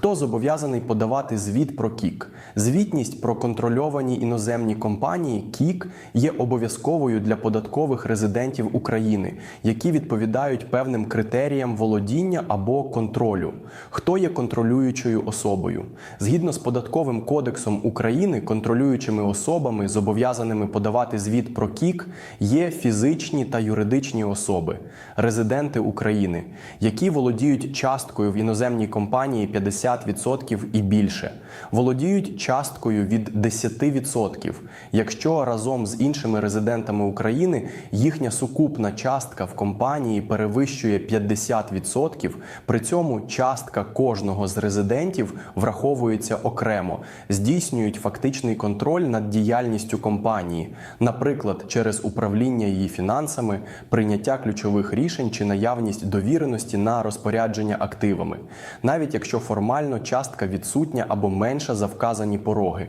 Хто зобов'язаний подавати звіт про КІК? Звітність про контрольовані іноземні компанії КІК є обов'язковою для податкових резидентів України, які відповідають певним критеріям володіння або контролю. Хто є контролюючою особою? Згідно з податковим кодексом України, контролюючими особами, зобов'язаними подавати звіт про КІК, є фізичні та юридичні особи, резиденти України, які володіють часткою в іноземній компанії 50% і більше, володіють часткою від 10%, якщо разом з іншими резидентами України їхня сукупна частка в компанії перевищує 50%, при цьому частка кожного з резидентів враховується окремо, здійснюють фактичний контроль над діяльністю компанії, наприклад, через управління її фінансами, прийняття ключових рішень чи наявність довіреності на розпорядження активами, навіть якщо формально частка відсутня або менша за вказані пороги.